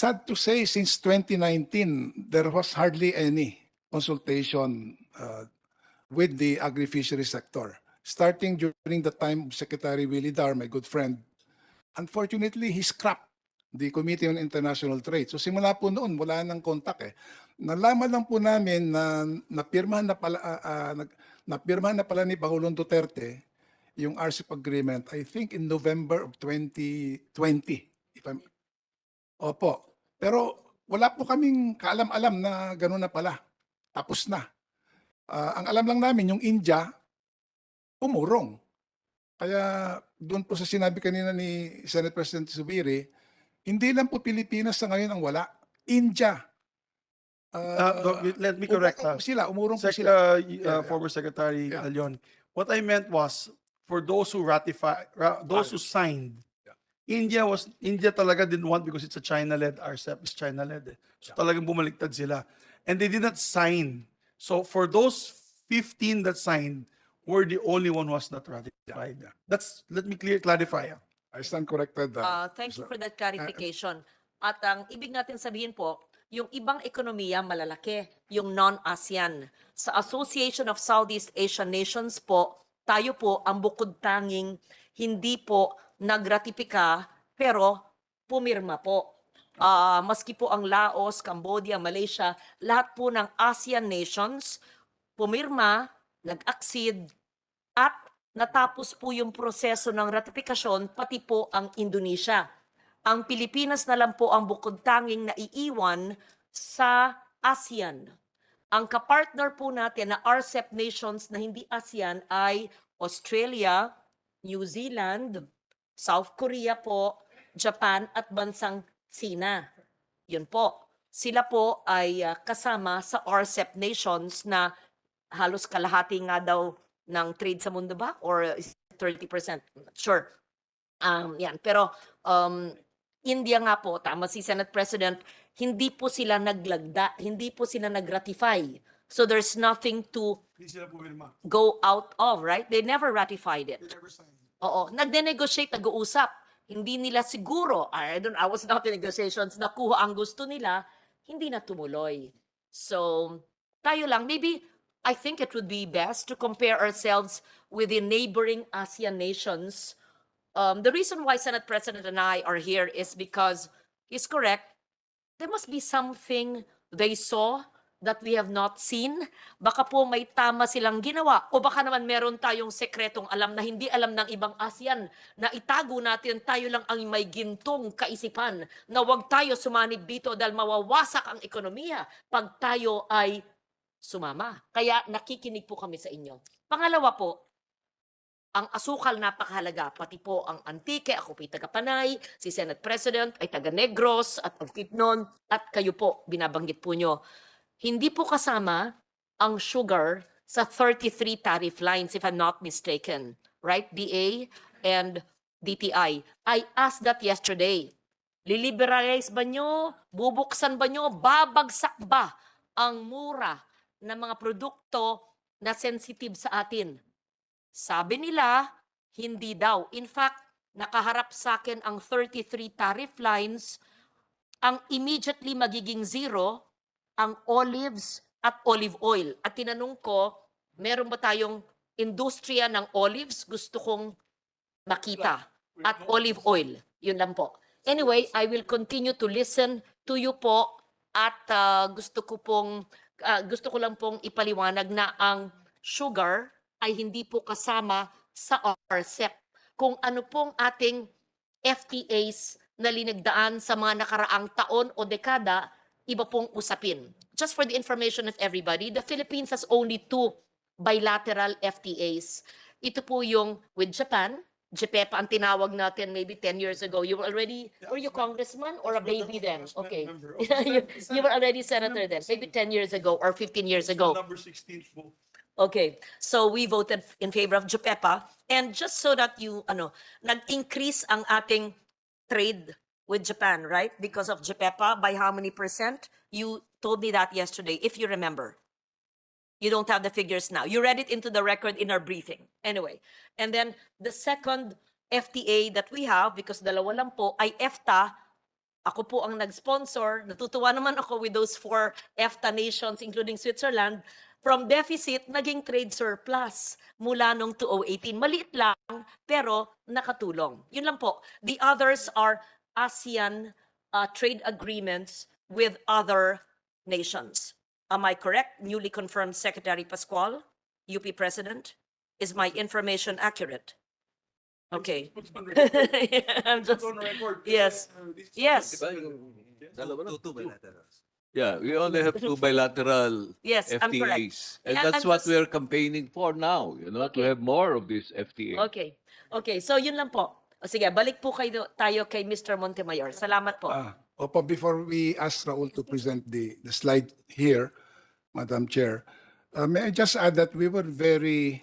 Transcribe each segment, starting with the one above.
sad to say, since 2019, there was hardly any consultation uh, with the agri-fishery sector. Starting during the time of Secretary Willie Dar, my good friend, unfortunately, he scrapped the Committee on International Trade. So simula po noon, wala nang kontak eh. Nalaman lang po namin na napirmahan na pala, ah, ah, nag- napirmahan na pala ni Pangulong Duterte yung RCEP agreement, I think in November of 2020. If I'm, Opo. Pero wala po kaming kaalam-alam na gano'n na pala. Tapos na. Ah, ang alam lang namin, yung India, umurong. Kaya doon po sa sinabi kanina ni Senate President Subiri, hindi lang po Pilipinas sa ngayon ang wala. India. Uh, Ah, Doc, let me correct umurong uh, po sila, umurong po Sec, sila. uh, uh, yeah. former Secretary Yeah. Leon. What I meant was for those who ratify, ra- those who signed. India was India talaga didn't want because it's a China-led RCEP is China-led. eh. So talagang bumaliktad sila. And they did not sign. So for those 15 that signed, we're the only one who was not ratified. yeah. That's let me clear clarify. ah. I stand corrected. uh, Uh, thank you for that clarification. At ang ibig natin sabihin po, yung ibang ekonomiya malalaki, yung non-ASEAN. Sa Association of Southeast Asian Nations po, tayo po ang bukod tanging hindi po nagratipika pero pumirma po. Ah, maski po ang Laos, Cambodia, Malaysia, lahat po ng ASEAN nations pumirma, nag-accede at natapos po yung proseso ng ratifikasyon pati po ang Indonesia. Ang Pilipinas na lang po ang bukod tanging naiiwan sa ASEAN. Ang kapartner po natin na RCEP nations na hindi ASEAN ay Australia, New Zealand, South Korea po, Japan at bansang Sina. Yun po. Sila po ay ah, kasama sa RCEP nations na halos kalahati nga daw ng trade sa mundo ba? Or is it 30%? Not Sure. Um, yan. Pero um, India nga po, tama si Senate President, hindi po sila naglagda, hindi po sila nagratify. So there's nothing to go out of, right? They never ratified it. They never signed. Oo, nagde-negotiate, nag-uusap. Hindi nila siguro, I don't I was not in negotiations, nakuha ang gusto nila, hindi na tumuloy. So, tayo lang, maybe I think it would be best to compare ourselves with the neighboring ASEAN nations. Um, the reason why Senate President and I are here is because he's correct. There must be something they saw that we have not seen. Baka po may tama silang ginawa o baka naman meron tayong sekretong alam na hindi alam ng ibang ASEAN na itago natin tayo lang ang may gintong kaisipan na wag tayo sumanib dito dahil mawawasak ang ekonomiya pag tayo ay sumama. Kaya nakikinig po kami sa inyo. Pangalawa po, ang asukal napakahalaga, pati po ang Antique, ako po'y taga-Panay, si Senate President ay taga-Negros at Bukidnon, at kayo po, binabanggit po nyo. Hindi po kasama ang sugar sa 33 tariff lines, if I'm not mistaken. Right, BA and DTI. I asked that yesterday. Liliberalize ba nyo? Bubuksan ba nyo? Babagsak ba ang mura ng mga produkto na sensitive sa atin? Sabi nila, hindi daw. In fact, nakaharap sa akin ang 33 tariff lines. Ang immediately magiging zero, ang olives at olive oil. At tinanong ko, meron ba tayong industriya ng olives? Gusto kong makita. At olive oil. Yun lang po. Anyway, I will continue to listen to you po at ah, gusto ko pong ah, gusto ko lang pong ipaliwanag na ang sugar ay hindi po kasama sa RCEP. Kung ano pong ating FTAs na linagdaan sa mga nakaraang taon o dekada, iba pong usapin. Just for the information of everybody, the Philippines has only two bilateral FTAs. Ito po yung with Japan, JPEPA ang tinawag natin maybe 10 years ago. You were already, were you congressman or a baby then? Okay. you, you were already senator then, maybe 10 years ago or 15 years ago. Number 16 po. Okay, so we voted in favor of JPEPA. And just so that you, ano, nag-increase ang ating trade with Japan, right? Because of JPEPA, by how many percent? You told me that yesterday, if you remember. You don't have the figures now. You read it into the record in our briefing. Anyway, and then the second FTA that we have, because dalawa lang po, ay EFTA ako po ang nag-sponsor. Natutuwa naman ako with those four EFTA nations, including Switzerland, from deficit, naging trade surplus mula nung 2018. Maliit lang, pero nakatulong. Yun lang po. The others are ASEAN uh, trade agreements with other nations. Am I correct? Newly confirmed Secretary Pascual, UP President? Is my information accurate? Okay. I'm just, yes. Yes. Diba yung dalawa lang? bilaterals. Yeah, we only have two bilateral Yes, I'm correct. FTAs. And Yeah, that's I'm what just- we're campaigning for now, you know, to Okay. have more of these FTAs. Okay. Okay, so yun lang po. O sige, balik po kayo, tayo kay Mr. Montemayor. Salamat po. Ah, Opo, before we ask Raul to present the, the slide here, Madam Chair, uh, may I just add that we were very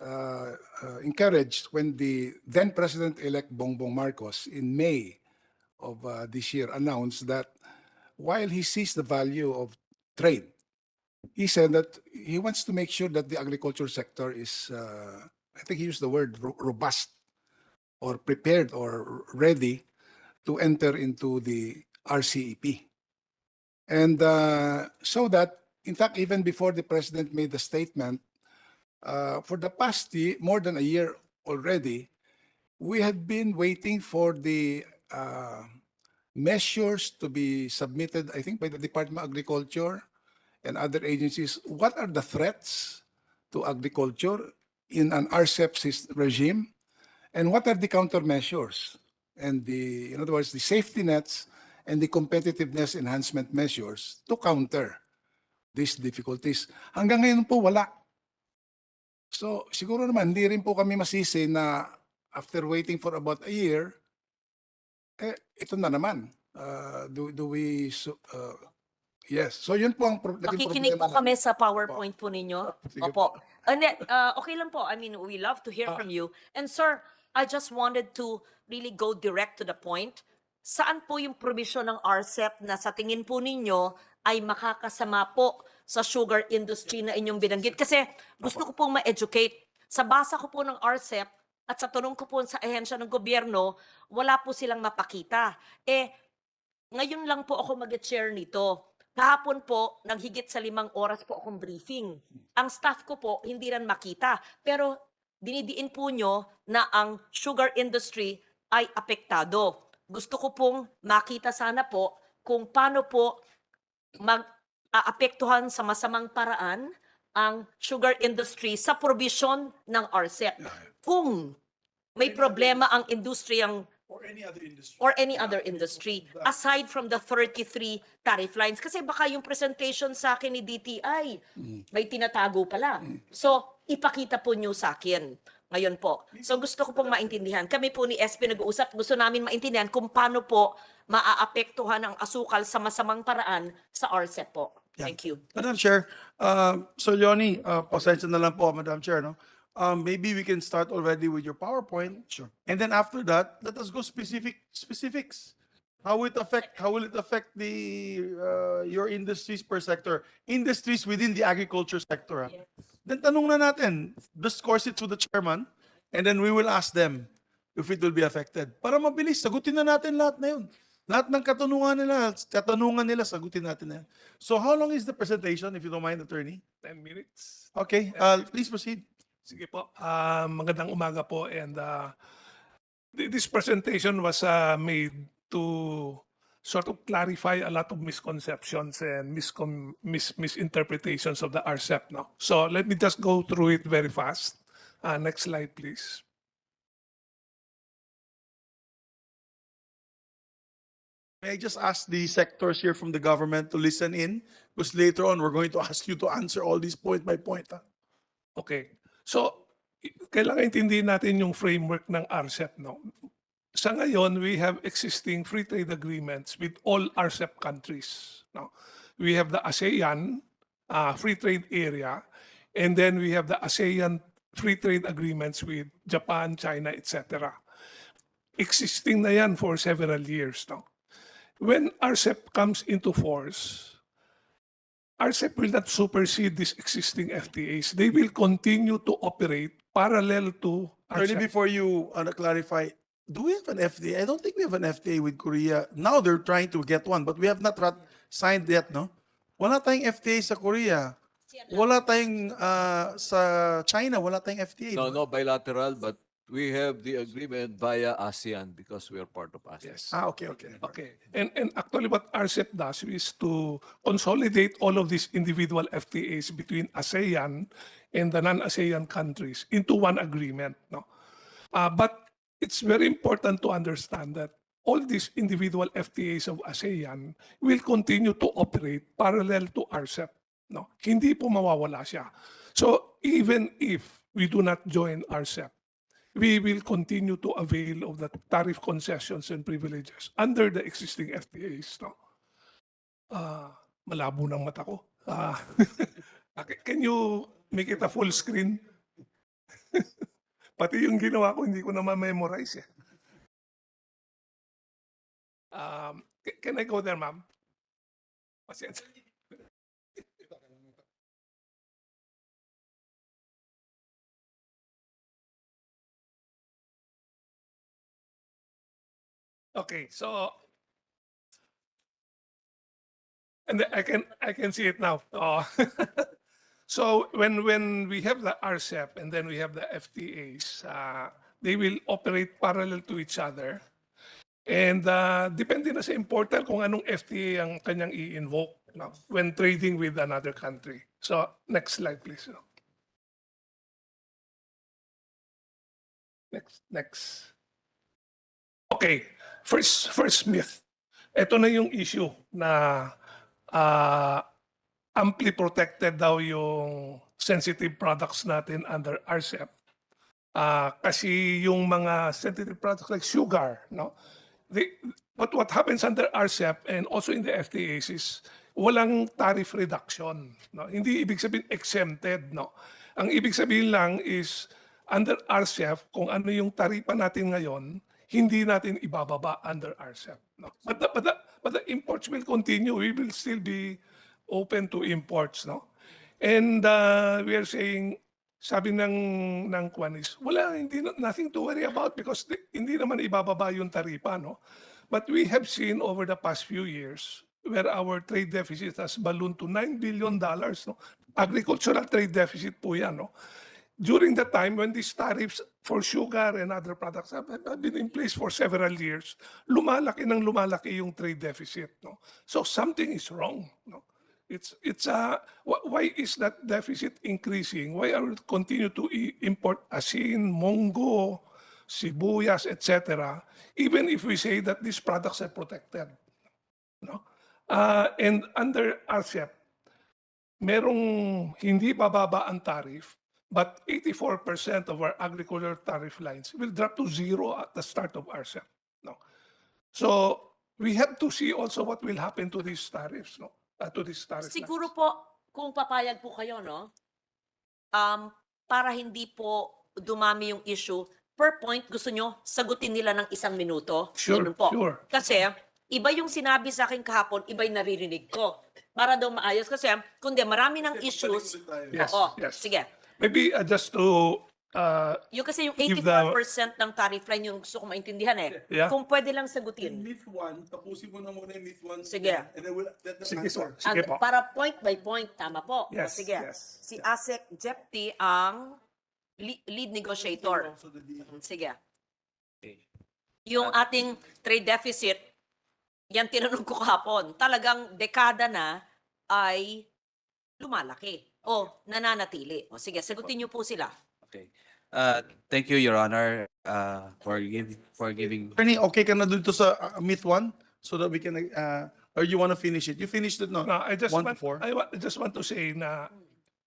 uh, uh, encouraged when the then President-elect Bongbong Marcos in May of uh, this year announced that while he sees the value of trade, he said that he wants to make sure that the agriculture sector is, uh, I think he used the word robust or prepared or ready to enter into the RCEP. And uh, so that, in fact, even before the president made the statement, uh, for the past ye- more than a year already, we had been waiting for the uh, measures to be submitted, I think, by the Department of Agriculture and other agencies. What are the threats to agriculture in an RCEP regime? And what are the countermeasures? And the, in other words, the safety nets and the competitiveness enhancement measures to counter these difficulties. Hanggang ngayon po wala. So siguro naman hindi rin po kami masisi na after waiting for about a year, eh, ito na naman. Uh, do, do we, so, uh, yes. So yun po ang pro- Makikinig po kami sa PowerPoint po ninyo. Sige Opo. Hindi, uh, okay lang po. I mean, we love to hear Ah. from you. And sir, I just wanted to really go direct to the point. Saan po yung provision ng RCEP na sa tingin po ninyo ay makakasama po sa sugar industry na inyong binanggit? Kasi gusto ko pong ma-educate. Sa basa ko po ng RCEP at sa tanong ko po sa ahensya ng gobyerno, wala po silang mapakita. Eh, ngayon lang po ako mag-chair nito. Kahapon po, nang higit sa limang oras po akong briefing. Ang staff ko po, hindi rin makita. Pero dinidiin po nyo na ang sugar industry ay apektado. Gusto ko pong makita sana po kung paano po mag-aapektuhan sa masamang paraan ang sugar industry sa provision ng RCEP. Kung may problema ang industriyang Or any other industry. or any other industry aside from the 33 tariff lines kasi baka yung presentation sa akin ni DTI may tinatago pala. So ipakita po niyo sa akin ngayon po. So gusto ko pong maintindihan. Kami po ni SP nag-uusap, gusto namin maintindihan kung paano po maaapektuhan ang asukal sa masamang paraan sa RCEP po. Yeah. Thank you. Madam Chair, uh, so Leonie, uh, pasensya na lang po, Madam Chair, no? Um, maybe we can start already with your PowerPoint. Sure. And then after that, let us go specific, specifics. How it affect, how will it affect the, uh, your industries per sector? Industries within the agriculture sector. ah. Then tanong na natin, discourse it to the chairman, and then we will ask them if it will be affected. Para mabilis, sagutin na natin lahat na yun. Lahat ng katanungan nila, katanungan nila, sagutin natin na. So how long is the presentation, if you don't mind, attorney? 10 minutes. Okay, uh, please proceed. Sige po. Ah, magandang umaga po and uh, th- this presentation was uh, made to sort of clarify a lot of misconceptions and miscon- mis- misinterpretations of the RCEP now. So let me just go through it very fast. Uh, next slide, please. May I just ask the sectors here from the government to listen in? Because later on, we're going to ask you to answer all these point by point. ah. Okay. So, kailangan intindihin natin yung framework ng RCEP, no? Sa ngayon, we have existing free trade agreements with all RCEP countries. No? We have the ASEAN uh, free trade area, and then we have the ASEAN free trade agreements with Japan, China, etc. Existing na yan for several years. No? When RCEP comes into force, RCEP will not supersede these existing FTAs. They will continue to operate parallel to RCEP. before you uh, clarify, do we have an FTA? I don't think we have an FTA with Korea. Now they're trying to get one, but we have not rat- signed yet, no? Wala tayong FTA sa Korea. Wala tayong ah, sa China, wala tayong FTA. No, no bilateral, but we have the agreement via ASEAN because we are part of ASEAN. Yes. Ah, okay, okay. Okay. And, and actually what RCEP does is to consolidate all of these individual FTAs between ASEAN and the non-ASEAN countries into one agreement. No? Uh, but it's very important to understand that all these individual FTAs of ASEAN will continue to operate parallel to RCEP. No? Hindi po mawawala siya. So even if we do not join RCEP, we will continue to avail of the tariff concessions and privileges under the existing FTAs. No? Ah, malabo ng mata ko. Okay, can you make it a full screen? Pati yung ginawa ko, hindi ko na ma-memorize eh. Um, ca- can I go there, ma'am? Pasensya. Okay, so and I can I can see it now. Oh. so when when we have the RCEP and then we have the FTAs, uh, they will operate parallel to each other. And uh, depende na sa importer kung anong FTA ang kanyang i-invoke no, when trading with another country. So next slide please. Next, next. Okay, first first myth. Ito na yung issue na ah, amply protected daw yung sensitive products natin under RCEP. Ah, kasi yung mga sensitive products like sugar, no? They, but what happens under RCEP and also in the FTAs is walang tariff reduction. No? Hindi ibig sabihin exempted. No? Ang ibig sabihin lang is under RCEP, kung ano yung taripa natin ngayon, hindi natin ibababa under RCEP. No? But, the, but, the, but the imports will continue. We will still be open to imports. No? And uh, we are saying, sabi ng ng Kwan is, wala, hindi, nothing to worry about because di- hindi naman ibababa yung taripa, no? But we have seen over the past few years where our trade deficit has ballooned to 9 billion dollars, no? Agricultural trade deficit po yan, no? During the time when these tariffs for sugar and other products have, have been in place for several years, lumalaki ng lumalaki yung trade deficit, no? So something is wrong, no? It's it's uh wh- why is that deficit increasing? Why are we continue to import asin, mongo, sibuyas, etc. Even if we say that these products are protected, no? Uh, and under RCEP, merong hindi bababa ang tariff, but 84% of our agricultural tariff lines will drop to zero at the start of RCEP. No? So we have to see also what will happen to these tariffs, no? Uh, to these tariff Siguro lines. po, kung papayag po kayo, no? Um, para hindi po dumami yung issue, per point gusto nyo sagutin nila ng isang minuto? Sure, Ganun po. sure. Kasi, iba yung sinabi sa akin kahapon, iba yung naririnig ko. Para daw maayos. Kasi, kundi marami ng issues. Yes, Oo, yes. sige. Maybe uh, just to uh, Yung kasi yung Give the- 84% ng tariff line yung gusto ko maintindihan eh. Yeah. Kung pwede lang In sagutin. myth one, tapusin mo na muna yung myth one. Sige. And then we'll let them sige, answer. sir. Sige Ang- po. para point by point, tama po. O, Yes, sige. yes. Si ASEC Jepti ang li- lead negotiator. So the deal. Sige. Yung ating trade deficit, yan tinanong ko kahapon, talagang dekada na ay lumalaki o nananatili. O sige, sagutin niyo po sila. Okay. Uh, thank you, Your Honor, uh, for giving, for giving. Attorney, okay ka na dito sa uh, myth one? So that we can, uh, or you want to finish it? You finished it, no? No, I just One to want, four? I wa- I just want to say na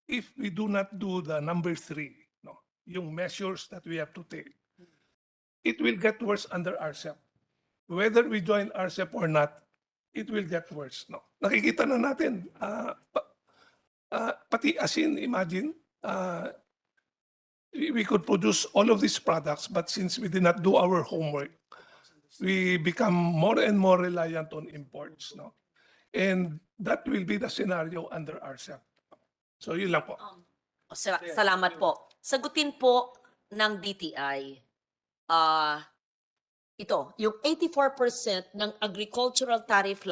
if we do not do the number three, no, yung measures that we have to take, it will get worse under RCEP. Whether we join RCEP or not, it will get worse. No, nakikita na natin. ah, ah, pati asin, imagine, ah, we, we could produce all of these products, but since we did not do our homework, we become more and more reliant on imports. No. And that will be the scenario under RCEP. So yun lang po. O, sa- salamat po. Sagutin po ng DTI. Ah, ito, yung 84% ng agricultural tariff